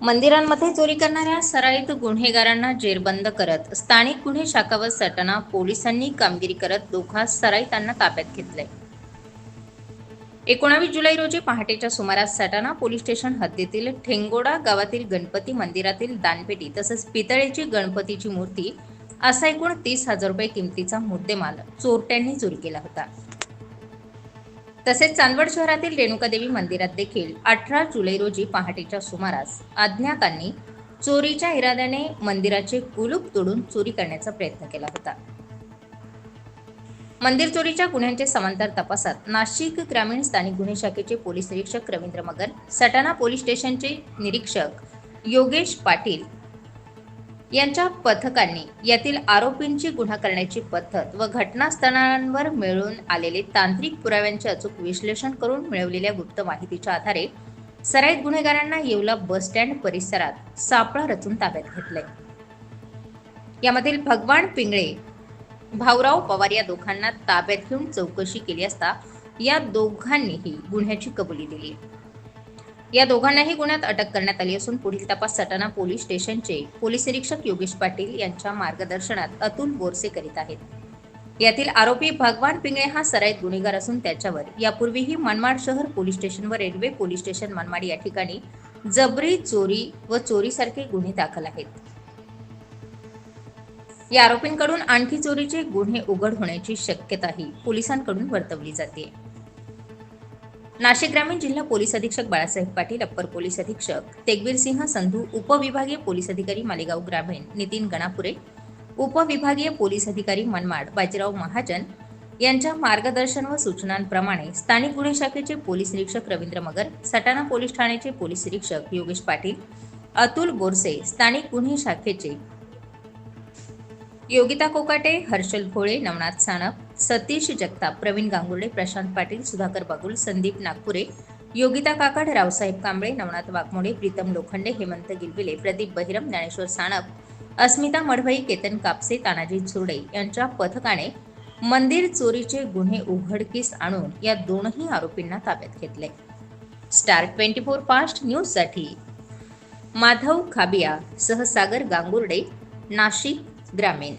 मंदिरांमध्ये चोरी करणाऱ्या सराईत गुन्हेगारांना जेरबंद करत स्थानिक गुन्हे शाखा व सटाणा पोलिसांनी कामगिरी करत दोघा सराईतांना ताब्यात घेतले एकोणावीस जुलै रोजी पहाटेच्या सुमारास सटाणा पोलीस स्टेशन हद्दीतील ठेंगोडा गावातील गणपती मंदिरातील दानपेटी तसेच पितळेची गणपतीची मूर्ती असा एकूण तीस हजार रुपये किमतीचा मुद्देमाल चोरट्यांनी चोरी केला होता. तसेच चांदवड शहरातील रेणुकादेवी मंदिरात देखील अठरा जुलै रोजी पहाटेच्या सुमारास अज्ञातांनी चोरीच्या इराद्याने मंदिराचे कुलूप तोडून चोरी करण्याचा प्रयत्न केला होता. मंदिर चोरीच्या गुन्ह्यांचे समांतर तपासात नाशिक ग्रामीण स्थानिक गुन्हे शाखेचे पोलीस निरीक्षक रवींद्र मगर सटाणा पोलीस स्टेशनचे निरीक्षक योगेश पाटील यांच्या पथकांनी यातील आरोपींची गुन्हा करण्याची पद्धत व घटनास्थळांवर मिळून आलेले तांत्रिक पुराव्यांचे अचूक विश्लेषण करून मिळवलेल्या गुप्त माहितीच्या आधारे सराईत गुन्हेगारांना येवला बस स्टँड परिसरात सापळा रचून ताब्यात घेतले यामधील भगवान पिंगळे भाऊराव पवार या दोघांना ताब्यात घेऊन चौकशी केली असता या दोघांनीही गुन्ह्याची कबुली दिली. या दोघांनाही गुन्ह्यात अटक करण्यात आली असून पुढील तपास सटाणा पोलीस स्टेशनचे पोलीस निरीक्षक योगेश पाटील यांच्या मार्गदर्शनात अतुल बोरसे करीत आहेत. यातील आरोपी भगवान पिंगळे हा सराईत गुन्हेगार असून त्याच्यावर यापूर्वीही मनमाड शहर पोलीस स्टेशन व रेल्वे पोलीस स्टेशन मनमाड या ठिकाणी जबरी चोरी व चोरीसारखे गुन्हे दाखल आहेत. या आरोपींकडून आणखी चोरीचे गुन्हे उघड होण्याची शक्यताही पोलिसांकडून वर्तवली जाते. नाशिक ग्रामीण जिल्हा पोलीस अधीक्षक बाळासाहेब पाटील अप्पर पोलीस अधीक्षक तेगवीर सिंह संधू उपविभागीय पोलीस अधिकारी मालेगाव ग्रामीण नितीन गणापुरे उपविभागीय पोलीस अधिकारी मनमाड बाजीराव महाजन यांच्या मार्गदर्शन व सूचनांप्रमाणे स्थानिक गुन्हे शाखेचे पोलीस निरीक्षक रवींद्र मगर सटाणा पोलीस ठाण्याचे पोलीस निरीक्षक योगेश पाटील अतुल बोरसे स्थानिक गुन्हे शाखेचे योगिता कोकाटे हर्षल घोळे नवनाथ साणप सतीश जगताप प्रवीण गांगुर्डे प्रशांत पाटील सुधाकर बागुल संदीप नागपुरे योगिता काकड रावसाहेब कांबळे नवनाथ वाघमोडे प्रीतम लोखंडे हेमंत गिलविले प्रदीप बहिरम ज्ञानेश्वर साणप अस्मिता मढवई केतन कापसे तानाजी चुरडे यांच्या पथकाने मंदिर चोरीचे गुन्हे उघडकीस आणून या दोनही आरोपींना ताब्यात घेतले. स्टार ट्वेंटी फोर फास्ट न्यूजसाठी माधव खाबिया सहसागर गांगुर्डे नाशिक ग्रामीण